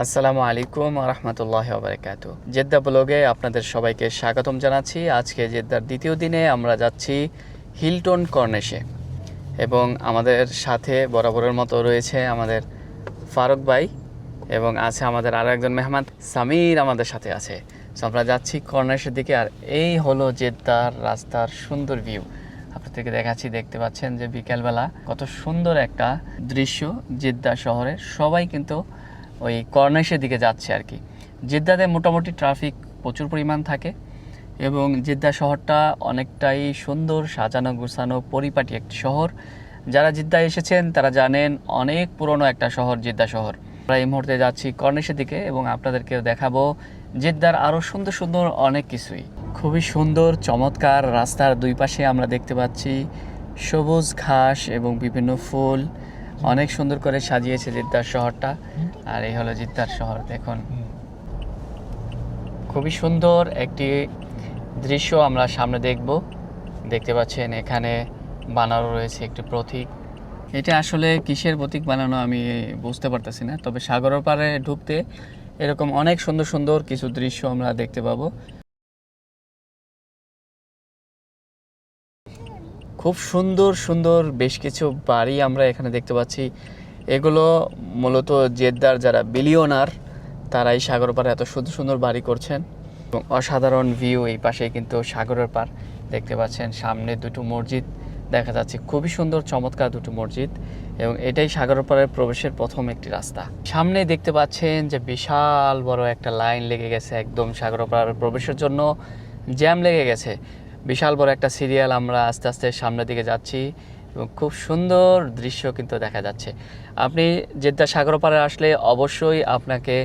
আসসালামু আলাইকুম রহমতুল্লাহ বারকাত জেদ্দা ব্লগে আপনাদের সবাইকে স্বাগতম জানাচ্ছি। আজকে জেদ্দার দ্বিতীয় দিনে আমরা যাচ্ছি হিলটন কর্নেশে এবং আমাদের সাথে বরাবরের মতো রয়েছে আমাদের ফারুক ভাই এবং আছে আমাদের আরও একজন মেহমান সামির আমাদের সাথে আছে। সো আমরা যাচ্ছি কর্নেশের দিকে আর এই হলো জেদ্দার রাস্তার সুন্দর ভিউ আপনাদেরকে দেখাচ্ছি, দেখতে পাচ্ছেন যে বিকেলবেলা কত সুন্দর একটা দৃশ্য জেদ্দা শহরের সবাই কিন্তু ওই কর্নেশের দিকে যাচ্ছে আর কি। জেদ্দাতে মোটামুটি ট্রাফিক প্রচুর পরিমাণ থাকে এবং জেদ্দা শহরটা অনেকটাই সুন্দর, সাজানো গোছানো, পরিপাটি একটি শহর। যারা জেদ্দায় এসেছেন, তারা জানেন অনেক পুরনো একটা শহর জেদ্দা শহর। আমরা এই মুহূর্তে যাচ্ছি কর্নেশের দিকে এবং আপনাদেরকেও দেখাবো জেদ্দার আরও সুন্দর সুন্দর অনেক কিছুই। খুবই সুন্দর, চমৎকার রাস্তার দুই পাশে আমরা দেখতে পাচ্ছি সবুজ ঘাস এবং বিভিন্ন ফুল। অনেক সুন্দর করে সাজিয়েছে জিদ্দার শহরটা। আর এই হলো জিদ্দার শহর, দেখুন। খুবই সুন্দর একটি দৃশ্য আমরা সামনে দেখব। দেখতে পাচ্ছেন এখানে বানানো রয়েছে একটি প্রতীক। এটা আসলে কিসের প্রতীক বানানো আমি বুঝতে পারতেছি না, তবে সাগরের পাড়ে ঢুকতে এরকম অনেক সুন্দর সুন্দর কিছু দৃশ্য আমরা দেখতে পাবো। খুব সুন্দর সুন্দর বেশ কিছু বাড়ি আমরা এখানে দেখতে পাচ্ছি। এগুলো মূলত জেদ্দার যারা বিলিয়নার তারাই সাগর পাড়ে এত সুন্দর সুন্দর বাড়ি করছেন। এবং অসাধারণ ভিউ এই পাশে কিন্তু সাগরের পার দেখতে পাচ্ছেন। সামনে দুটো মসজিদ দেখা যাচ্ছে, খুবই সুন্দর, চমৎকার দুটো মসজিদ। এবং এটাই সাগরের প্রবেশের প্রথম একটি রাস্তা। সামনে দেখতে পাচ্ছেন যে বিশাল বড় একটা লাইন লেগে গেছে একদম সাগরের পাড়ের প্রবেশের জন্য। জ্যাম লেগে গেছে। বিশাল বড় একটা সিরিয়াল আমরা আস্তে আস্তে সামনের দিকে যাচ্ছি এবং খুব সুন্দর দৃশ্য কিন্তু দেখা যাচ্ছে। আপনি জেদ্দা সাগর পাড়ে আসলে অবশ্যই আপনাকে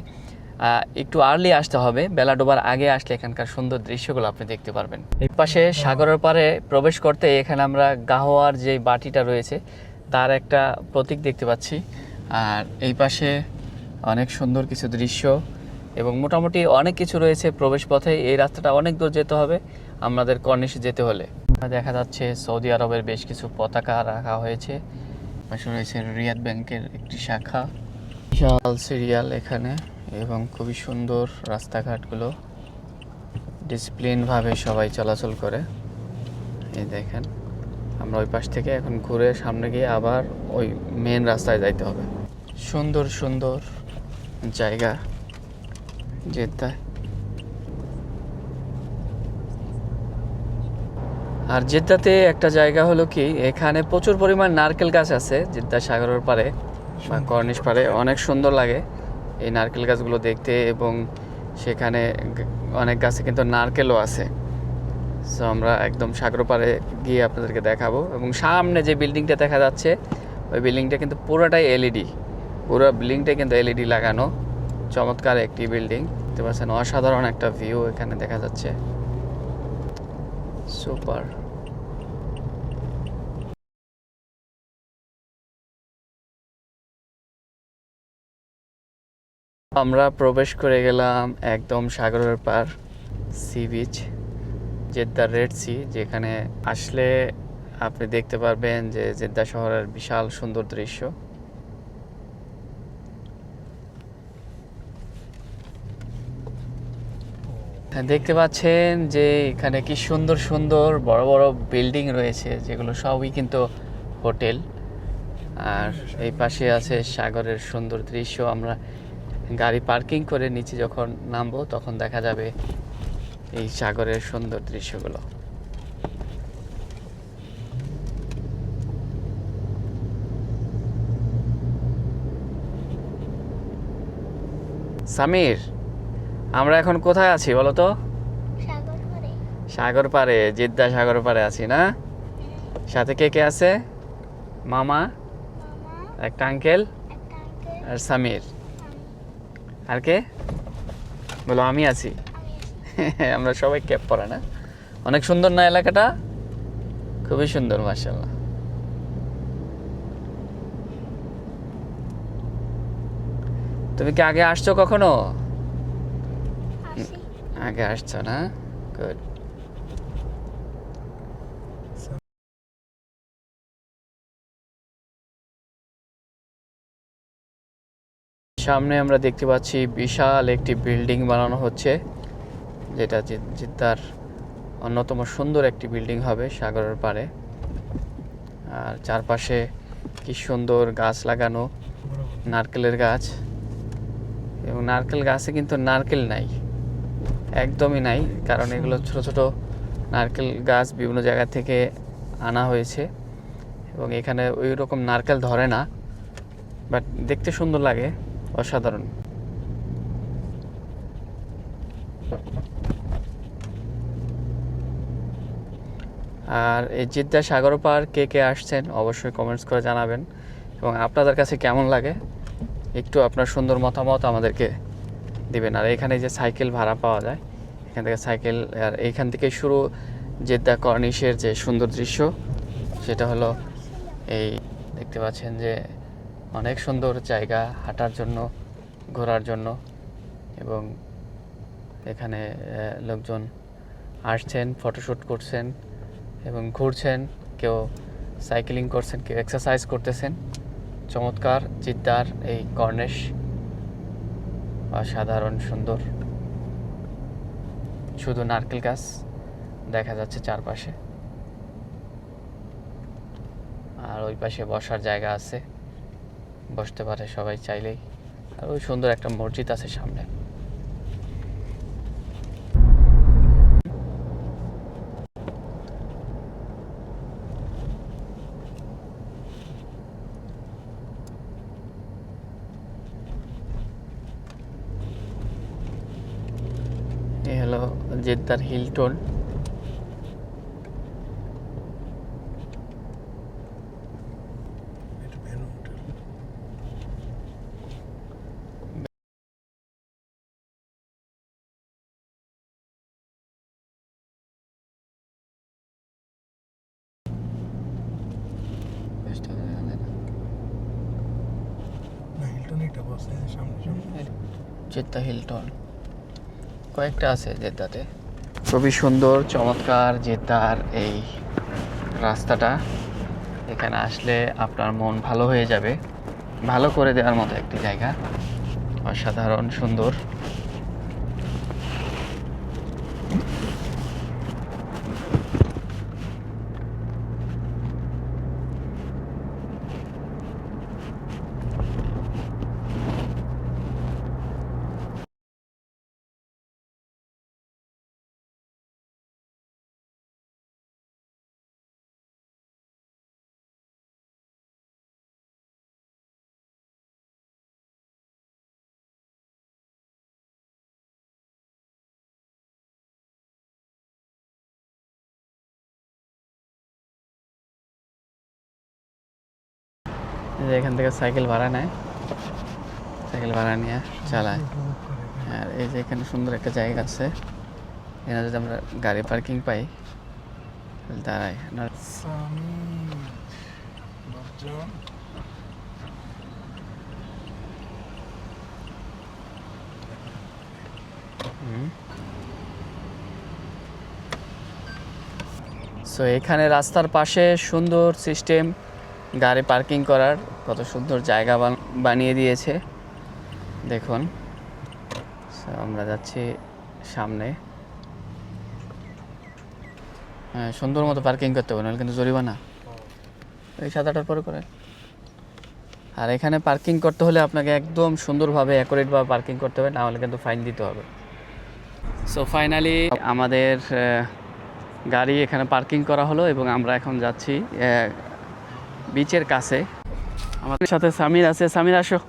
একটু আর্লি আসতে হবে। বেলা ডোবার আগে আসলে এখানকার সুন্দর দৃশ্যগুলো আপনি দেখতে পারবেন। এই পাশে সাগরের পাড়ে প্রবেশ করতে এখানে আমরা গাহোয়ার যে বাটিটা রয়েছে, তার একটা প্রতীক দেখতে পাচ্ছি। আর এই পাশে অনেক সুন্দর কিছু দৃশ্য এবং মোটামুটি অনেক কিছু রয়েছে প্রবেশ পথে। এই রাস্তাটা অনেক দূর যেতে হবে। আমাদের কর্নিশে যেতে হলে। দেখা যাচ্ছে সৌদি আরবের বেশ কিছু পতাকা রাখা হয়েছে। পাশে রয়েছে রিয়াদ ব্যাংকের একটি শাখা। বিশাল সিরিয়াল এখানে এবং খুবই সুন্দর রাস্তাঘাটগুলো। ডিসিপ্লিনভাবে সবাই চলাচল করে। এই দেখেন, আমরা ওই পাশ থেকে এখন ঘুরে সামনে গিয়ে আবার ওই মেন রাস্তায় যাইতে হবে। সুন্দর সুন্দর জায়গা জেদ্দায় আর জেদ্দাতে একটা জায়গা হলো কি এখানে প্রচুর পরিমাণ নারকেল গাছ আছে জেদ্দা সাগরের পাড়ে বা কর্নিশ পাড়ে অনেক সুন্দর লাগে এই নারকেল গাছগুলো দেখতে এবং সেখানে অনেক গাছে কিন্তু নারকেলও আছে। সো আমরা একদম সাগর পাড়ে গিয়ে আপনাদেরকে দেখাবো এবং সামনে যে বিল্ডিংটা দেখা যাচ্ছে ওই বিল্ডিংটা কিন্তু পুরোটাই এলইডি। পুরো বিল্ডিংটাই কিন্তু এলইডি লাগানো। চমৎকার একটি বিল্ডিং। দেখতে পাচ্ছেন অসাধারণ একটা ভিউ এখানে দেখা যাচ্ছে। সুপার আমরা প্রবেশ করে গেলাম একদম সাগরের পার sea beach, Jeddah Red Sea, যেখানে আসলে আপনি দেখতে পারবেন যে জেদ্দা শহরের বিশাল সুন্দর দৃশ্য। দেখতে পাচ্ছেন যে এখানে কি সুন্দর সুন্দর বড় বড় বিল্ডিং রয়েছে, যেগুলো সবই কিন্তু হোটেল। আর এই পাশে আছে সাগরের সুন্দর দৃশ্য। আমরা গাড়ি পার্কিং করে নিচে যখন নামবো, তখন দেখা যাবে এই সাগরের সুন্দর দৃশ্যগুলো। সামির! আমরা এখন কোথায় আছি বলো তো? সাগর পাড়ে। জিদ্দা সাগর পাড়ে আছি না? সাথে কে কে আছে? মামা একটা আঙ্কেল আর সামির। আর কে? বলো আমি আছি। আমরা সবাই ক্যাপ পরা না? অনেক সুন্দর না এলাকাটা? খুবই সুন্দর মার্শাল্লাহ তুমি কি আগে আসছো কখনো? আগে আসছো না গুড সামনে আমরা দেখতে পাচ্ছি বিশাল একটি বিল্ডিং বানানো হচ্ছে, যেটা জেদ্দার অন্যতম সুন্দর একটি বিল্ডিং হবে সাগরের পাড়ে। আর চারপাশে কি সুন্দর গাছ লাগানো, নারকেলের গাছ। এবং নারকেল গাছে কিন্তু নারকেল নাই। একদমই নাই কারণ এগুলো ছোট ছোট নারকেল গাছ বিভিন্ন জায়গা থেকে আনা হয়েছে এবং এখানে ওই রকম নারকেল ধরে না বাট দেখতে সুন্দর লাগে অসাধারণ। আর এই জিদ্দা সাগর পার কে কে আসছেন অবশ্যই কমেন্টস করে জানাবেন এবং আপনাদের কাছে কেমন লাগে একটু আপনার সুন্দর মতামত আমাদেরকে দিবেন। আর এখানে যে সাইকেল ভাড়া পাওয়া যায় এখান থেকে সাইকেল, আর এইখান থেকে শুরু জেদ্দা কর্নিশের যে সুন্দর দৃশ্য, সেটা হলো এই দেখতে পাচ্ছেন যে অনেক সুন্দর জায়গা হাঁটার জন্য, ঘোরার জন্য, এবং এখানে লোকজন আসছেন ফটোশ্যুট করছেন এবং ঘুরছেন, কেউ সাইকেলিং করছেন, কেউ এক্সারসাইজ করতেছেন। চমৎকার জিদ্দার এই কর্নেশ, অসাধারণ সুন্দর। শুধু নারকেল গাছ দেখা যাচ্ছে চারপাশে। আর ওই পাশে বসার জায়গা আছে। বসতে পারে সবাই চাইলেই। আর ওই সুন্দর একটা মসজিদ আছে সামনে। এই হলো জেদ্দার হিলটন এটা ভেনু হোটেল না হিলটন এটা বসে সামনে সামনে জেদ্দা হিলটন কয়েকটা আছে জেদ্দাতে। খুবই সুন্দর, চমৎকার জেদ্দার এই রাস্তাটা। এখানে আসলে আপনার মন ভালো হয়ে যাবে। ভালো করে দেওয়ার মতো একটি জায়গা। অসাধারণ সুন্দর। যে এখান থেকে সাইকেল ভাড়া নেয়। সাইকেল ভাড়া নিয়ে চালায়। আর এই যে এখানে সুন্দর একটা জায়গা আছে। এখানে যদি আমরা গাড়ি পার্কিং পাই, তাহলে দাঁড়াই সো এখানে রাস্তার পাশে সুন্দর সিস্টেম গাড়ি পার্কিং করার কত সুন্দর জায়গা বানিয়ে দিয়েছে। দেখুন। আমরা যাচ্ছি সামনে। হ্যাঁ সুন্দর মতো পার্কিং করতে হবে, নাহলে কিন্তু জরিমানা। এই সাত আটার পরে করে। আর এখানে পার্কিং করতে হলে আপনাকে একদম সুন্দরভাবে অ্যাকুরেটভাবে পার্কিং করতে হবে না হলে কিন্তু ফাইন দিতে হবে। সো ফাইনালি আমাদের গাড়ি এখানে পার্কিং করা হলো এবং আমরা এখন যাচ্ছি বিচের কাছে। আমাদের সাথে সামির আছে। সামির, আসো।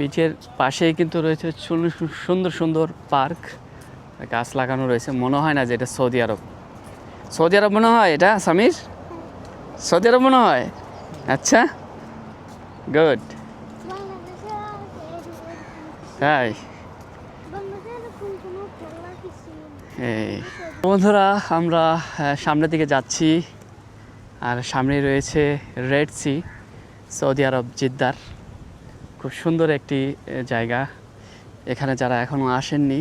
বিচের পাশেই কিন্তু রয়েছে সুন্দর সুন্দর পার্ক। গাছ লাগানো রয়েছে। মনে হয় না যে এটা সৌদি আরব। সৌদি আরব মনে হয় এটা, সামির? সৌদি আরব মনে হয়? আচ্ছা। গুড। তাই। বন্ধুরা, আমরা সামনের দিকে যাচ্ছি। আর সামনে রয়েছে রেড সি সৌদি আরব জিদ্দার। খুব সুন্দর একটি জায়গা। এখানে যারা এখনও আসেননি,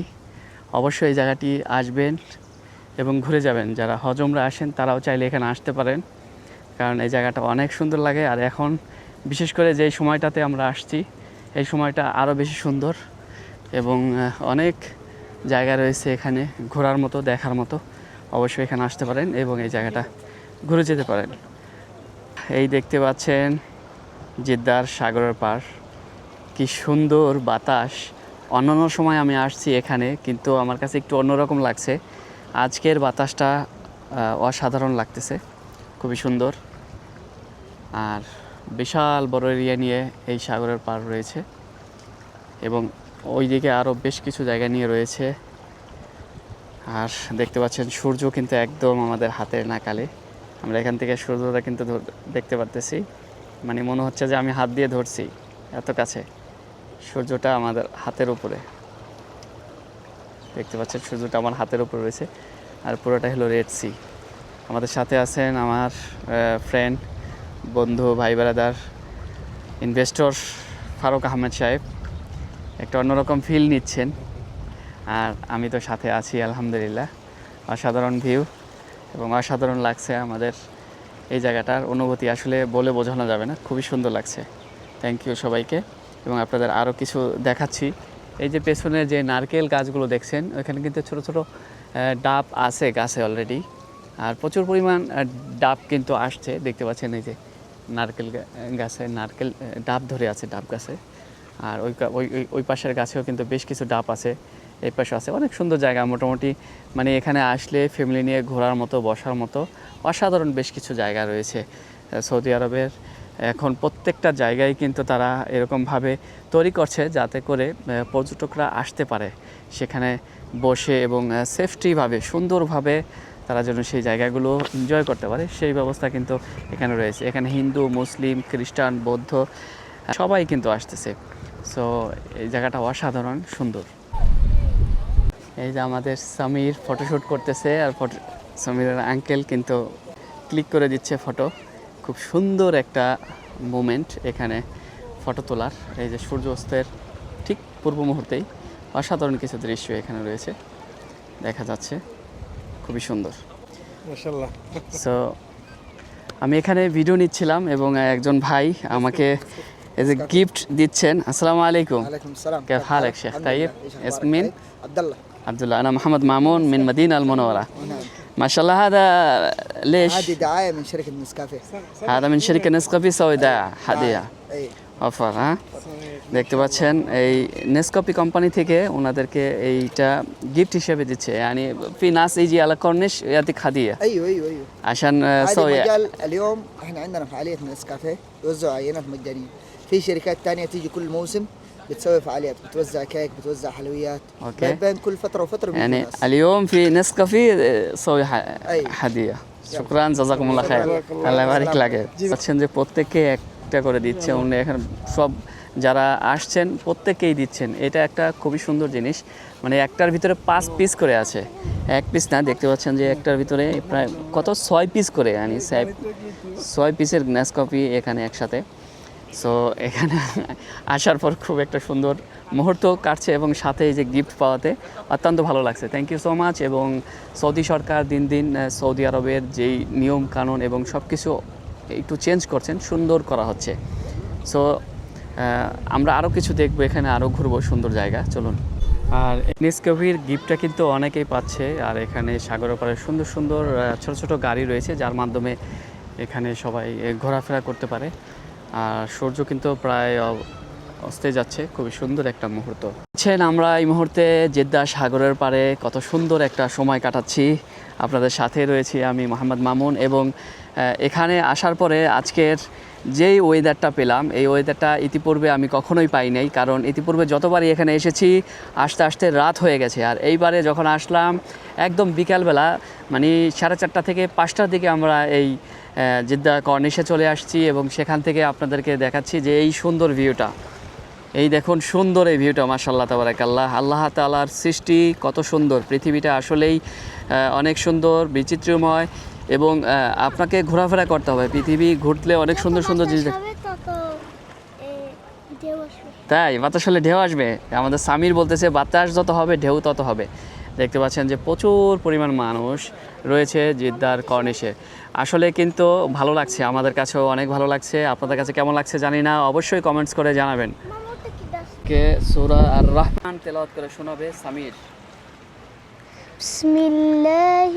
অবশ্যই এই জায়গাটি আসবেন এবং ঘুরে যাবেন। যারা হজমরা আসেন, তারাও চাইলে এখানে আসতে পারেন, কারণ এই জায়গাটা অনেক সুন্দর লাগে। আর এখন, বিশেষ করে যেই সময়টাতে আমরা আসছি, এই সময়টা আরও বেশি সুন্দর এবং অনেক জায়গা রয়েছে এখানে ঘোরার মতো, দেখার মতো। অবশ্যই এখানে আসতে পারেন এবং এই জায়গাটা ঘুরে যেতে পারেন। এই দেখতে পাচ্ছেন জেদ্দার সাগরের পার। কি সুন্দর বাতাস। অন্যান্য সময় আমি আসছি এখানে, কিন্তু আমার কাছে একটু অন্যরকম লাগছে। আজকের বাতাসটা অসাধারণ লাগতেছে। খুবই সুন্দর। আর বিশাল বড় এরিয়া নিয়ে এই সাগরের পার রয়েছে। এবং ওইদিকে আরও বেশ কিছু জায়গা নিয়ে রয়েছে। আর দেখতে পাচ্ছেন সূর্য কিন্তু একদম আমাদের হাতের নাকালে। আমরা এখান থেকে সূর্যটা কিন্তু দেখতে পারতেছি। মানে মনে হচ্ছে যে আমি হাত দিয়ে ধরছি এত কাছে। সূর্যটা আমাদের হাতের উপরে। দেখতে পাচ্ছেন সূর্যটা আমার হাতের উপরে রয়েছে। আর পুরোটা হলো রেড সি আমাদের সাথে আছেন আমার ফ্রেন্ড বন্ধু, ভাই বেড়াদার ইনভেস্টর ফারুক আহমেদ সাহেব। একটা অন্যরকম ফিল নিচ্ছেন। আর আমি তো সাথে আছি, আলহামদুলিল্লাহ। অসাধারণ ভিউ এবং অসাধারণ লাগছে আমাদের এই জায়গাটার অনুভূতি। আসলে বলে বোঝানো যাবে না, খুবই সুন্দর লাগছে। থ্যাংক ইউ সবাইকে। এবং আপনাদের আরও কিছু দেখাচ্ছি। এই যে পেছনে যে নারকেল গাছগুলো দেখছেন ওইখানে কিন্তু ছোট ছোট ডাব আছে গাছে অলরেডি আর প্রচুর পরিমাণ ডাব কিন্তু আসছে। দেখতে পাচ্ছেন এই যে নারকেল গাছে নারকেল ডাব ধরে আছে, ডাব গাছে। আর ওই, ওই- ওই পাশের গাছেও কিন্তু বেশ কিছু ডাব আছে। এই পাশে আছে। অনেক সুন্দর জায়গা মোটামুটি। মানে এখানে আসলে ফ্যামিলি নিয়ে ঘোরার মতো, বসার মতো অসাধারণ বেশ কিছু জায়গা রয়েছে সৌদি আরবের। এখন প্রত্যেকটা জায়গায় কিন্তু তারা এরকমভাবে তৈরি করছে যাতে করে পর্যটকরা আসতে পারে। সেখানে বসে এবং সেফটিভাবে সুন্দরভাবে তারা যেন সেই জায়গাগুলো এনজয় করতে পারে, সেই ব্যবস্থা কিন্তু এখানে রয়েছে। এখানে হিন্দু, মুসলিম, খ্রিস্টান, বৌদ্ধ সবাই কিন্তু আসতেছে। সো এই জায়গাটা অসাধারণ, সুন্দর। এই যে আমাদের সামির ফটোশ্যুট করতেছে আর ফটো সামিরের আঙ্কেল কিন্তু ক্লিক করে দিচ্ছে ফটো খুব সুন্দর একটা মুমেন্ট এখানে ফটো তোলার। এই যে সূর্য অস্তের ঠিক পূর্ব মুহূর্তেই অসাধারণ কিছু দৃশ্য এখানে রয়েছে। দেখা যাচ্ছে। খুবই সুন্দর। সো আমি এখানে ভিডিও নিচ্ছিলাম এবং একজন ভাই আমাকে এজ এ গিফট দিচ্ছেন। আসসালামু আলাইকুম। কেফ হালেক শেখ তাইব ইসমিন আব্দুল্লাহ। طيب؟ لله. إيش أخبارك؟ اسم مين؟ طيب؟ عبد الله عبد الله انا محمد مامون من مدينه المنوره نعم ما شاء الله هذا ليش هذه دعايه من شركه نسكافيه هذا من شركه نسكافي سوي داع هديه اي অফার হ্যাঁ দেখতে পাচ্ছেন এই নেসকপি কোম্পানি থেকে ওনাদেরকে এইটা গিফট হিসেবে দিচ্ছে يعني في ناس يجي على كورنيش يعطيك هديه ايوه ايوه ايوه عشان آه، هذه سوي مجال اليوم احنا عندنا فعاليه نسكافيه يوزعوا عينات مجانيه في شركات تانية تيجي كل موسم بتسوي فعاليات بتوزع كيك بتوزع حلويات أوكي. بين- بين كل فتره وفتره بيجوا يعني ناس. اليوم في نسكافي سوي أي. هديه شكرا جزاكم الله خير আল্লাহ বারিক লাগে পাচ্ছেন যে প্রত্যেককে একটা করে দিচ্ছে উনি এখন সব যারা আসছেন প্রত্যেককেই দিচ্ছেন এটা একটা খুবই সুন্দর জিনিস মানে একটার ভিতরে পাঁচ পিস করে আছে এক পিস না দেখতে পাচ্ছেন যে একটার ভিতরে প্রায় কত ছয় পিস করে আনি ছয় পিসের গ্যাস কপি এখানে একসাথে সো এখানে আসার পর খুব একটা সুন্দর মুহূর্ত কাটছে এবং সাথে যে গিফট পাওয়াতে অত্যন্ত ভালো লাগছে। থ্যাংক ইউ সো মাচ এবং সৌদি সরকার দিন দিন সৌদি আরবের যেই নিয়ম, কানুন এবং সব কিছু একটু চেঞ্জ করছেন, সুন্দর করা হচ্ছে। সো আমরা আরও কিছু দেখব, এখানে আরও ঘুরবো, সুন্দর জায়গা। চলুন। আর নেসকভির গিফটটা কিন্তু অনেকেই পাচ্ছে। আর এখানে সাগরের পাড়ে সুন্দর সুন্দর ছোট ছোট গাড়ি রয়েছে, যার মাধ্যমে এখানে সবাই ঘোরাফেরা করতে পারে। আর সূর্য কিন্তু প্রায় অস্তে যাচ্ছে, খুবই সুন্দর একটা মুহূর্ত। ছেন, আমরা এই মুহূর্তে জেদ্দা সাগরের পাড়ে কত সুন্দর একটা সময় কাটাচ্ছি। আপনাদের সাথে রয়েছি আমি মোহাম্মদ মামুন এবং এখানে আসার পরে আজকের যেই ওয়েদারটা পেলাম, এই ওয়েদারটা ইতিপূর্বে আমি কখনোই পাই নাই, কারণ ইতিপূর্বে যতবারই এখানে এসেছি, আসতে আসতে রাত হয়ে গেছে। আর এইবারে যখন আসলাম, একদম বিকালবেলা মানে সাড়ে চারটা থেকে পাঁচটার দিকে আমরা এই জেদ্দা কর্নিশে চলে আসছি এবং সেখান থেকে আপনাদেরকে দেখাচ্ছি যে এই সুন্দর ভিউটা। এই দেখুন সুন্দর এই ভিউটা মাসাল্লাহ তাবারাকাল্লাহ। আল্লাহ তালার সৃষ্টি কত সুন্দর। পৃথিবীটা আসলেই অনেক সুন্দর বিচিত্রময় এবং আপনাকে ঘোরাফেরা করতে হবে। পৃথিবী ঘুরলে অনেক সুন্দর সুন্দর জিনিস তাই বাতাস হলে ঢেউ আসবে। আমাদের সামির বলতেছে বাতাস যত হবে ঢেউ তত হবে। দেখতে পাচ্ছেন যে প্রচুর পরিমাণ মানুষ রয়েছে জিদ্দার কর্নিশে। আসলে কিন্তু ভালো লাগছে, আমাদের কাছেও অনেক ভালো লাগছে। আপনাদের কাছে কেমন লাগছে জানি না, অবশ্যই কমেন্টস করে জানাবেন। কে সুরা আর রহমান তেলাওয়াত করে শোনাবে, সামির। বিসমিল্লাহ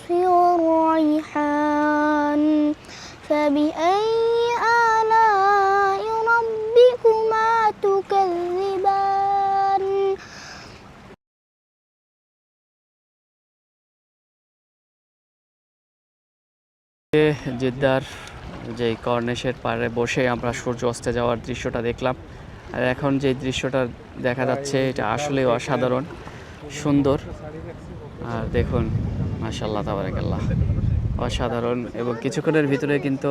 والريحان فبأي آلاء ربكما تكذبان জিদ্দার যে কর্নেশের পাড়ে বসে আমরা সূর্য অস্তে যাওয়ার দৃশ্যটা দেখলাম আর এখন যে দৃশ্যটা দেখা যাচ্ছে এটা আসলে অসাধারণ সুন্দর আর দেখুন মাশাল্লাহ তাবারাকাল্লাহ। অসাধারণ। এবং কিছুক্ষণের ভিতরে কিন্তু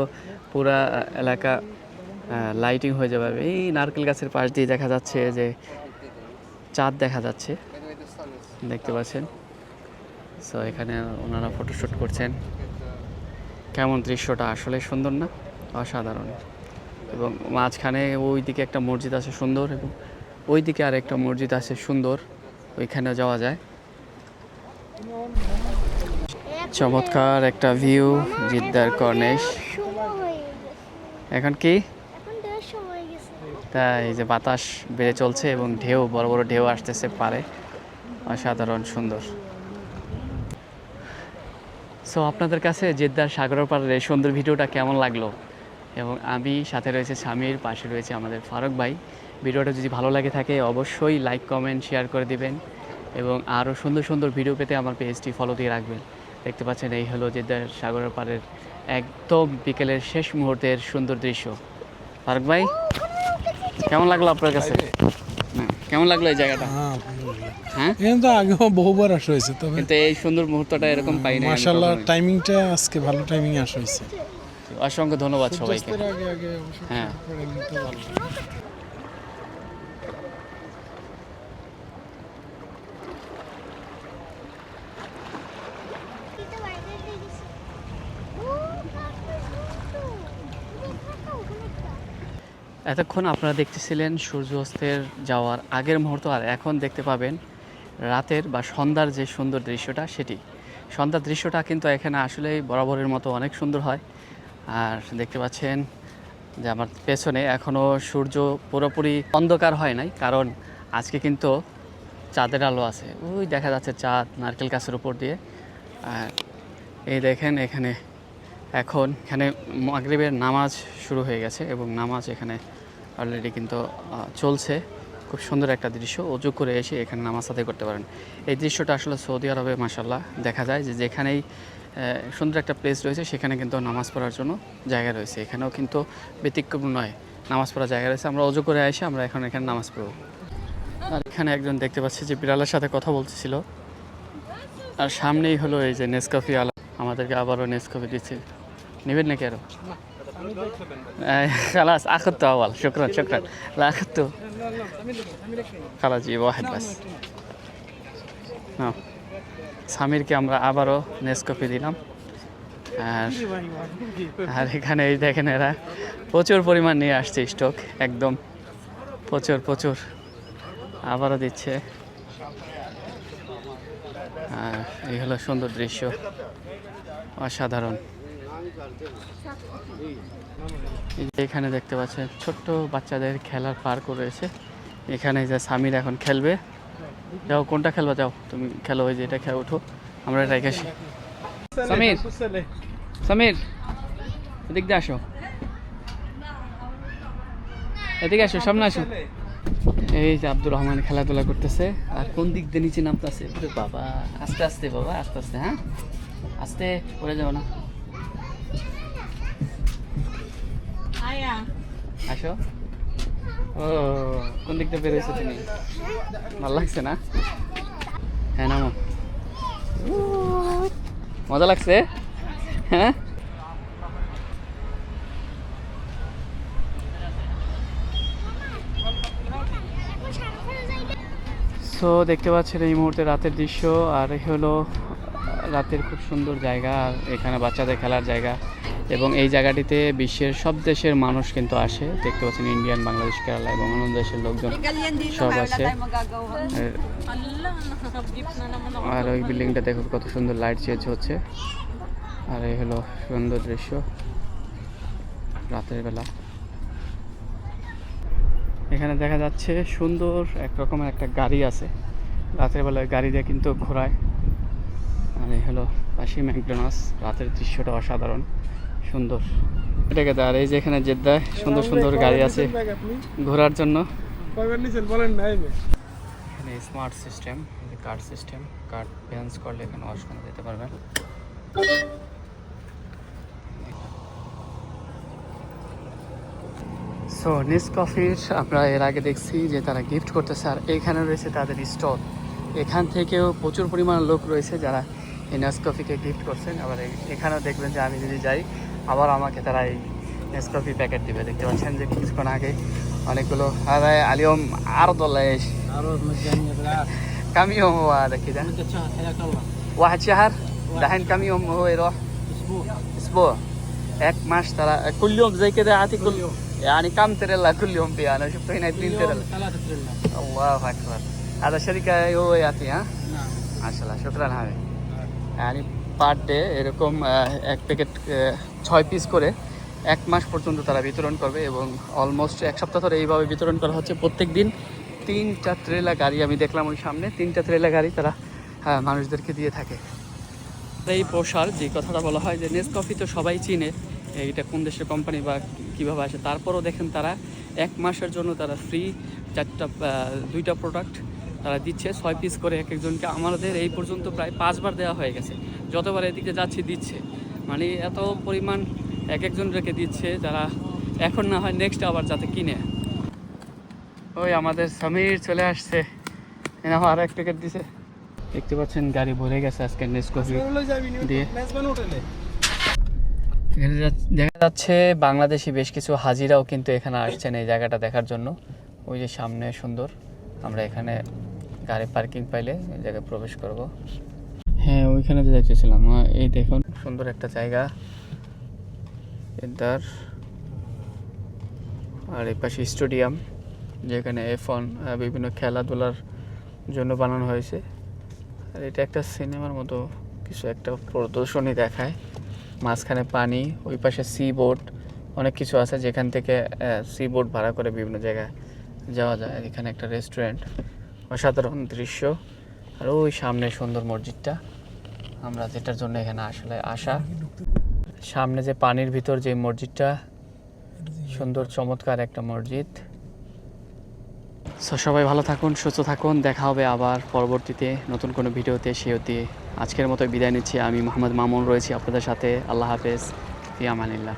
পুরা এলাকা লাইটিং হয়ে যাবে। এই নারকেল গাছের পাশ দিয়ে দেখা যাচ্ছে যে চাঁদ দেখা যাচ্ছে। দেখতে পাচ্ছেন? সো এখানে ওনারা ফটোশ্যুট করছেন। কেমন দৃশ্যটা? আসলে সুন্দর না? অসাধারণ। এবং মাঝখানে ওই দিকে একটা মসজিদ আছে সুন্দর এবং ওই দিকে আর একটা মসজিদ আছে সুন্দর। ওইখানে যাওয়া যায়। চমৎকার একটা ভিউ জিদ্দার কর্নেশ এখন কি? তাই যে বাতাস বেড়ে চলছে এবং ঢেউ, বড় বড় ঢেউ আসতেছে পারে। অসাধারণ, সুন্দর। সো আপনাদের কাছে জেদ্দার সাগরের পাড়ের এই সুন্দর ভিডিওটা কেমন লাগল? এবং আমি সাথে রয়েছে স্বামীর, পাশে রয়েছে আমাদের ফারুক ভাই। ভিডিওটা যদি ভালো লাগে থাকে, অবশ্যই লাইক কমেন্ট শেয়ার করে দিবেন। এবং আরও সুন্দর সুন্দর ভিডিও পেতে আমার পেজটি ফলো দিয়ে রাখবেন। দেখতে পাচ্ছেন এই হলো জেদ্দার সাগরের পাড়ের একদম বিকেলের শেষ মুহূর্তের সুন্দর দৃশ্য। ফারুক ভাই কেমন লাগল আপনার কাছে? হ্যাঁ, কেমন লাগল এই জায়গাটা? হ্যাঁ আলহামদুলিল্লাহ হ্যাঁ? আগেও বহুবার আসা হয়েছে তবে কিন্তু এই সুন্দর মুহূর্তটা এরকম পাই না মাশাল্লাহ টাইমিংটা আজকে ভালো টাইমিং আসা হয়েছে। অসংখ্য ধন্যবাদ সবাইকে। হ্যাঁ। পরে এমনিতেও ভালো লাগে। এটা বাইরে দিয়ে গেছে ও কাকু সুন্দর দেখা ওখানে একটা এতক্ষণ আপনারা দেখতেছিলেন সূর্য অস্তের যাওয়ার আগের মুহূর্ত, আর এখন দেখতে পাবেন রাতের বা সন্ধ্যার যে সুন্দর দৃশ্যটা সেটি। সন্ধ্যার দৃশ্যটা কিন্তু এখানে আসলেই বরাবরের মতো অনেক সুন্দর হয়। আর দেখতে পাচ্ছেন যে আমার পেছনে এখনও সূর্য পুরোপুরি অন্ধকার হয় নাই, কারণ আজকে কিন্তু চাঁদের আলো আছে। ওই দেখা যাচ্ছে চাঁদ নারকেল গাছের উপর দিয়ে। আর এই দেখেন এখানে এখন এখানে মাগরিবের নামাজ শুরু হয়ে গেছে এবং নামাজ এখানে অলরেডি কিন্তু চলছে। খুব সুন্দর একটা দৃশ্য। অজু করে এসে এখানে নামাজ আদায় করতে পারেন। এই দৃশ্যটা আসলে সৌদি আরবে মাসাল্লাহ দেখা যায় যে যেখানেই সুন্দর একটা প্লেস রয়েছে, সেখানে কিন্তু নামাজ পড়ার জন্য জায়গা রয়েছে। এখানেও কিন্তু ব্যতিক্রম নয়, নামাজ পড়ার জায়গা রয়েছে। আমরা অজু করে এসে আমরা এখন এখানে নামাজ পড়ব। আর এখানে একজন দেখতে পাচ্ছি যে বিড়ালের সাথে কথা বলতেছিল। আর সামনেই হলো এই যে নেসকাফি আলা আমাদেরকে আবারও নেসকাফি দিচ্ছে। নেবেন নাকি আরও? خلاص اخذته اول شكرا شكرا لا اخذته خلاص جيب واحد بس নাও সামিরকে আমরা আবারও নেসকপি দিলাম আর আর এখানে এই দেখেন এরা প্রচুর পরিমাণ নিয়ে আসছে স্টক একদম প্রচুর প্রচুর আবারও দিচ্ছে আর এই হলো সুন্দর দৃশ্য অসাধারণ এই যে এখানে দেখতে পাচ্ছেন ছোট্ট বাচ্চাদের খেলার পার্ক রয়েছে। এখানে যে সামির এখন খেলবে। যাও কোনটা খেলবা? যাও তুমি খেলো ওই যে এটা খেয়ে ওঠো আমরা এটা আসি। সামির সামির এদিক দিয়ে আসো। এদিকে আসো সামনে আসো। এই যে আব্দুর রহমান খেলাধুলা করতেছে। আর কোন দিক দিয়ে নিচে নামতেছে? বাবা আস্তে আস্তে বাবা আস্তে আস্তে হ্যাঁ? আস্তে পড়ে যাও না। আসো ও, কোন দিক দিয়ে বেরোয়েছো তুমি? ভালো লাগছে না? হ্যাঁ নামো। মজা লাগছে? হ্যাঁ? সো দেখতে পাচ্ছেন এই মুহূর্তে রাতের দৃশ্য, আর হলো, রাতের খুব সুন্দর জায়গা, আর এখানে বাচ্চাদের খেলার জায়গা। এবং এই জায়গাটিতে বিশ্বের সব দেশের মানুষ কিন্তু আসে। দেখতে পাচ্ছেন ইন্ডিয়ান, বাংলাদেশ, কেরালা এবং অন্য দেশের লোকজন সব আছে আর- ওই বিল্ডিংটা দেখুন কত সুন্দর লাইট চেঞ্জ হচ্ছে। আর এই হলো সুন্দর দৃশ্য রাতের বেলা। এখানে দেখা যাচ্ছে সুন্দর এক রকমের একটা গাড়ি আছে। রাতের বেলায় গাড়ি দিয়ে কিন্তু ঘোরায়। আর এই হলো পাশি ম্যাকডোনাস রাতের দৃশ্যটা অসাধারণ। সুন্দর। এটাকে আর এই যে এখানে জেদ্দায় সুন্দর সুন্দর গাড়ি আছে ঘোরার জন্য। কয়বার নিছেন? বলেন না এখানে smart system card system card balance করলে এখানে ওয়াশ করা যেতে পারবেন সো নিস কফির আমরা এর আগে দেখছি যে তারা গিফট করতেছে আর এখানে রয়েছে তাদের স্টল এখান থেকেও প্রচুর পরিমাণ লোক রয়েছে যারা এই নেসকফিকে গিফট করছেন। আবার এখানেও দেখবেন যে আমি যদি যাই আবার আমাকে তারা এই নেসকফি প্যাকেট দিবে দেখতে পাচ্ছেন যে কিছুক্ষণ আগে অনেকগুলো هذا اليوم عرض ولا ايش؟ عروض مجانية بالعافية كم يوم هو هذا كذا؟ مدة شهر حياك الله واحد شهر دحين كم يوم هو يروح؟ اسبوع اسبوع এক মাস তারা كل يوم زي كذا يعطي كل كل يوم يعني كم تريلا كل يوم فيها انا شفته هنا كل اثنين يوم تريلا ثلاثة تريلا الله اكبر هذا شركه هو يعطي ها نعم ما شاء الله شكرا হাবে يعني পার ডে এরকম এক প্যাকেট ছয় পিস করে এক মাস পর্যন্ত তারা বিতরণ করবে এবং অলমোস্ট এক সপ্তাহ ধরে এইভাবে বিতরণ করা হচ্ছে প্রত্যেক দিন। তিনটা ট্রেলা গাড়ি আমি দেখলাম ওই সামনে তিনটা ট্রেলা গাড়ি তারা হ্যাঁ, মানুষদেরকে দিয়ে থাকে। এই প্রসার যে কথাটা বলা হয় যে নেসকফি তো সবাই চিনে এইটা কোন দেশের কোম্পানি বা কীভাবে আসে তারপরও দেখেন তারা এক মাসের জন্য তারা ফ্রি চারটা দুইটা প্রোডাক্ট তারা দিচ্ছে, ছয় পিস করে এক একজনকে। আমাদের এই পর্যন্ত প্রায় পাঁচবার দেওয়া হয়ে গেছে। যতবার এদিকে যাচ্ছে, দিচ্ছে। মানে এত পরিমাণ এক একজনকে দিচ্ছে যারা এখন না হয় নেক্সট আবার যাতে কিনে। ওই আমাদের সমীর চলে আসছে। এনে আর এক প্যাকেট দিছে। দেখতে পাচ্ছেন, গাড়ি ভরে গেছে আজকে নেসকফি দিয়ে। দেখা যাচ্ছে, বাংলাদেশি বেশ কিছু হাজিরাও কিন্তু এখানে আসছেন এই জায়গাটা দেখার জন্য। ওই যে সামনে সুন্দর। আমরা এখানে গাড়ি পার্কিং পাইলে এই জায়গায় প্রবেশ করব। হ্যাঁ ওইখানে যে যাইতেছিলাম এই দেখুন। সুন্দর একটা জায়গা। এদার আর এই পাশে স্টেডিয়াম যেখানে এফন বিভিন্ন খেলাধুলার জন্য বানানো হয়েছে। আর এটা একটা সিনেমার মতো কিছু একটা প্রদর্শনী দেখায়। মাঝখানে পানি ওই পাশে সি বোট অনেক কিছু আছে যেখান থেকে সি বোট ভাড়া করে বিভিন্ন জায়গায় যাওয়া যায়। এখানে একটা রেস্টুরেন্ট অসাধারণ দৃশ্য। আর ওই সামনে সুন্দর মসজিদটা। আমরা যেটার জন্য এখানে আসলে আসা। সামনে যে পানির ভিতর যে মসজিদটা, সুন্দর চমৎকার একটা মসজিদ। সবাই ভালো থাকুন, সুস্থ থাকুন। দেখা হবে আবার পরবর্তীতে নতুন কোনো ভিডিওতে। সে অতি আজকের মতো বিদায় নিচ্ছি। আমি মোহাম্মদ মামুন রয়েছি আপনাদের সাথে। আল্লাহ হাফেজ। ফি আমানিল্লাহ।